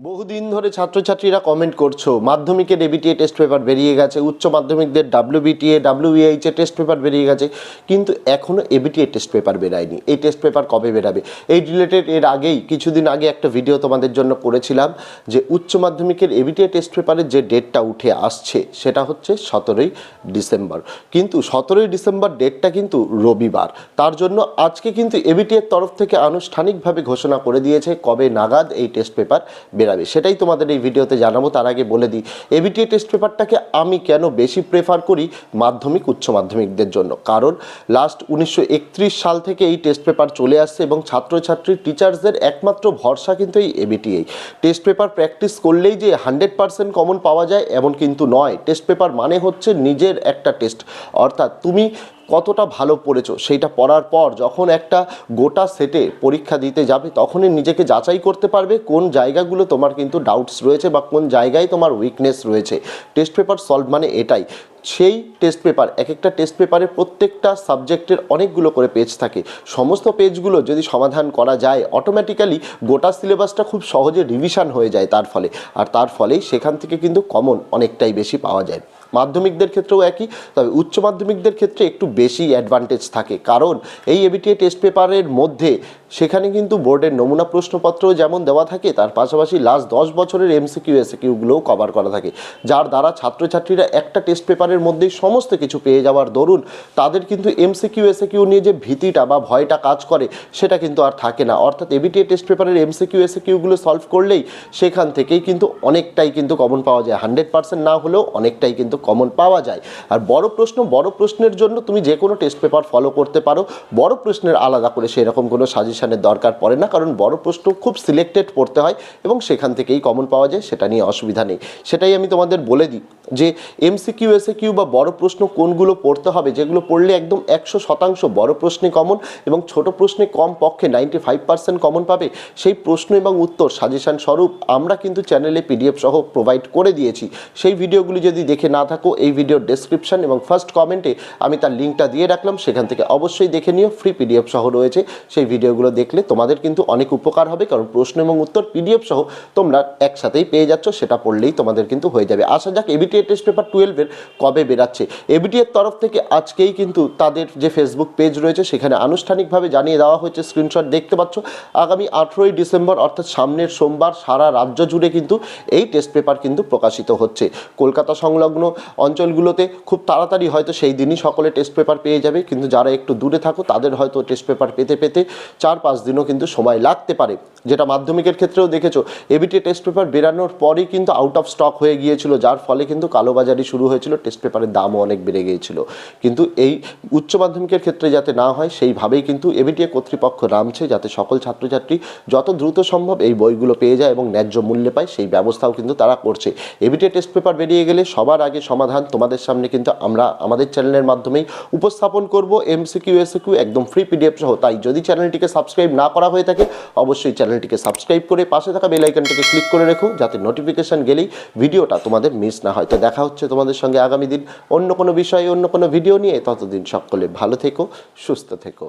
বহুদিন ধরে ছাত্রছাত্রীরা কমেন্ট করছ মাধ্যমিকের এবিটিএ টেস্ট পেপার বেরিয়ে গেছে, উচ্চ মাধ্যমিকদের ডাব্লিউবিটিএ ডাব্লিউইএইচ টেস্ট পেপার বেরিয়ে গেছে, কিন্তু এখনও এবিটিএ টেস্ট পেপার বেরায়নি। এই টেস্ট পেপার কবে বেরাবে? এই রিলেটেড এর আগেই, কিছুদিন আগে একটা ভিডিও তোমাদের জন্য করেছিলাম যে উচ্চ মাধ্যমিকের এবিটিএ টেস্ট পেপারের যে ডেটটা উঠে আসছে, সেটা হচ্ছে সতেরোই ডিসেম্বর। কিন্তু সতেরোই ডিসেম্বর ডেটটা কিন্তু রবিবার। তার জন্য আজকে কিন্তু এবিটিএর তরফ থেকে আনুষ্ঠানিকভাবে ঘোষণা করে দিয়েছে কবে নাগাদ এই টেস্ট পেপার বেরাবে সেটাই তোমাদের এই ভিডিওতে জানাব, তার আগে বলে দিই এবিটিএ টেস্ট পেপারটাকে আমি কেন বেশি প্রেফার করি মাধ্যমিক, উচ্চ মাধ্যমিকদের জন্য? কারণ লাস্ট উনিশশো একত্রিশ সাল থেকে এই টেস্ট পেপার চলে আসছে এবং ছাত্রছাত্রী টিচার্সদের একমাত্র ভরসা কিন্তু এই এবিটিএই টেস্ট পেপার প্র্যাকটিস করলেই যে হান্ড্রেড পার্সেন্ট কমন পাওয়া যায়, এমন কিন্তু নয়। টেস্ট পেপার মানে হচ্ছে নিজের একটা টেস্ট অর্থাৎ তুমি কতটা ভালো পড়েছো সেইটা পড়ার পর যখন একটা গোটা সেটে পরীক্ষা দিতে যাবে, তখনই নিজেকে যাচাই করতে পারবে কোন জায়গাগুলো তোমার কিন্তু ডাউটস রয়েছে বা কোন জায়গায় তোমার উইকনেস রয়েছে। টেস্ট পেপার সলভ মানে এটাই। সেই টেস্ট পেপার এক একটা টেস্ট পেপারে প্রত্যেকটা সাবজেক্টের অনেকগুলো করে পেজ থাকে। সমস্ত পেজগুলো যদি সমাধান করা যায় অটোমেটিক্যালি গোটা সিলেবাসটা খুব সহজে রিভিশন হয়ে যায় তার ফলে। আর তার ফলেই সেখান থেকে কিন্তু কমন অনেকটাই বেশি পাওয়া যায়। মাধ্যমিকদের ক্ষেত্রেও একই, তবে উচ্চ মাধ্যমিকদের ক্ষেত্রে একটু বেশি অ্যাডভান্টেজ থাকে। কারণ এই এবিটিএ টেস্ট পেপারের মধ্যে সেখানে কিন্তু বোর্ডের নমুনা প্রশ্নপত্র যেমন দেওয়া থাকে, তার পাশাপাশি লাস্ট দশ বছরের এমসিকিউ এসিকিউগুলোও কভার করা থাকে। যার দ্বারা ছাত্রছাত্রীরা একটা টেস্ট পেপারের মধ্যেই সমস্ত কিছু পেয়ে যাওয়ার দরুন, তাদের কিন্তু এমসিকিউ এসিকিউ নিয়ে যে ভীতিটা বা ভয়টা কাজ করে, সেটা কিন্তু আর থাকে না। অর্থাৎ এবিটিএ টেস্ট পেপারের এমসিকিউ এসিকিউগুলো সলভ করলেই সেখান থেকেই কিন্তু অনেকটাই কিন্তু কমন পাওয়া যায়। হান্ড্রেড পার্সেন্ট না হলেও অনেকটাই কিন্তু কমন পাওয়া যায়। আর বড় প্রশ্ন, বড় প্রশ্নের জন্য তুমি যে কোনো টেস্ট পেপার ফলো করতে পারো। বড় প্রশ্নের আলাদা করে সেরকম কোনো সাজেশনের দরকার পড়ে না, কারণ বড় প্রশ্ন খুব সিলেক্টেড পড়তে হয় এবং সেখান থেকেই কমন পাওয়া যায়, সেটা নিয়ে অসুবিধা নেই। সেটাই আমি তোমাদের বলে দিই যে এমসিকিউ এসে কিউ বা বড় প্রশ্ন কোনগুলো পড়তে হবে, যেগুলো পড়লে একদম একশো শতাংশ বড় প্রশ্নে কমন এবং ছোট প্রশ্নে কম পক্ষে নাইনটি ফাইভ পার্সেন্ট কমন পাবে, সেই প্রশ্ন এবং উত্তর সাজেশন স্বরূপ আমরা কিন্তু চ্যানেলে পিডিএফ সহ প্রোভাইড করে দিয়েছি। সেই ভিডিওগুলি যদি দেখে না থাকো, এই ভিডিওর ডেসক্রিপশন এবং ফার্স্ট কমেন্টে আমি তার লিঙ্কটা দিয়ে রাখলাম, সেখান থেকে অবশ্যই দেখে নিও ফ্রি পিডিএফ সহ রয়েছে, সেই ভিডিওগুলো দেখলে তোমাদের কিন্তু অনেক উপকার হবে, কারণ প্রশ্ন এবং উত্তর পিডিএফ সহ তোমরা একসাথেই পেয়ে যাচ্ছ, সেটা পড়লেই তোমাদের কিন্তু হয়ে যাবে। আসা যাক এবিটিএ টেস্ট পেপার টুয়েলভের কবে বেরাচ্ছে। এবিটিএর তরফ থেকে আজকেই কিন্তু তাদের যে ফেসবুক পেজ রয়েছে, সেখানে আনুষ্ঠানিকভাবে জানিয়ে দেওয়া হয়েছে স্ক্রিনশট দেখতে পাচ্ছ। আগামী আঠেরোই ডিসেম্বর, অর্থাৎ সামনের সোমবার, সারা রাজ্য জুড়ে কিন্তু এই টেস্ট পেপার কিন্তু প্রকাশিত হচ্ছে। কলকাতা সংলগ্ন অঞ্চলগুলোতে খুব তাড়াতাড়ি হয়তো সেই দিনই সকলে টেস্ট পেপার পেয়ে যাবে, কিন্তু যারা একটু দূরে থাকো, তাদের হয়তো টেস্ট পেপার পেতে পেতে চার পাঁচ দিনও কিন্তু সময় লাগতে পারে। যেটা মাধ্যমিকের ক্ষেত্রেও দেখেছ এবিটি টেস্ট পেপার বেরানোর পরেই কিন্তু আউট অফ স্টক হয়ে গিয়েছিল, যার ফলে কিন্তু কালোবাজারি শুরু হয়েছিল টেস্ট পেপারের দামও অনেক বেড়ে গিয়েছিল। কিন্তু এই উচ্চ মাধ্যমিকের ক্ষেত্রে যাতে না হয়, সেইভাবেই কিন্তু এবিটিএ কর্তৃপক্ষ নামছে, যাতে সকল ছাত্রছাত্রী যত দ্রুত সম্ভব এই বইগুলো পেয়ে যায় এবং ন্যায্য মূল্যে পায়, সেই ব্যবস্থাও কিন্তু তারা করছে। এবিটিএ টেস্ট পেপার বেরিয়ে গেলে সবার আগে সমাধান তোমাদের সামনে কিন্তু আমরা আমাদের চ্যানেলের মাধ্যমেই উপস্থাপন করব এমসিকিউ এসিকিউ একদম ফ্রি পিডিএফ সহ। তাই যদি চ্যানেলটিকে সাবস্ক্রাইব না করা হয়ে থাকে, অবশ্যই চ্যানেলটিকে সাবস্ক্রাইব করে পাশে থাকা বেলাইকানটিকে ক্লিক করে রেখো, যাতে নোটিফিকেশান গেলেই ভিডিওটা তোমাদের মিস না হয়। তো দেখা হচ্ছে তোমাদের সঙ্গে আগামী দিন অন্য কোনো বিষয়ে, অন্য কোনো ভিডিও নিয়ে। ততদিন সকলে ভালো থেকো, সুস্থ থেকো।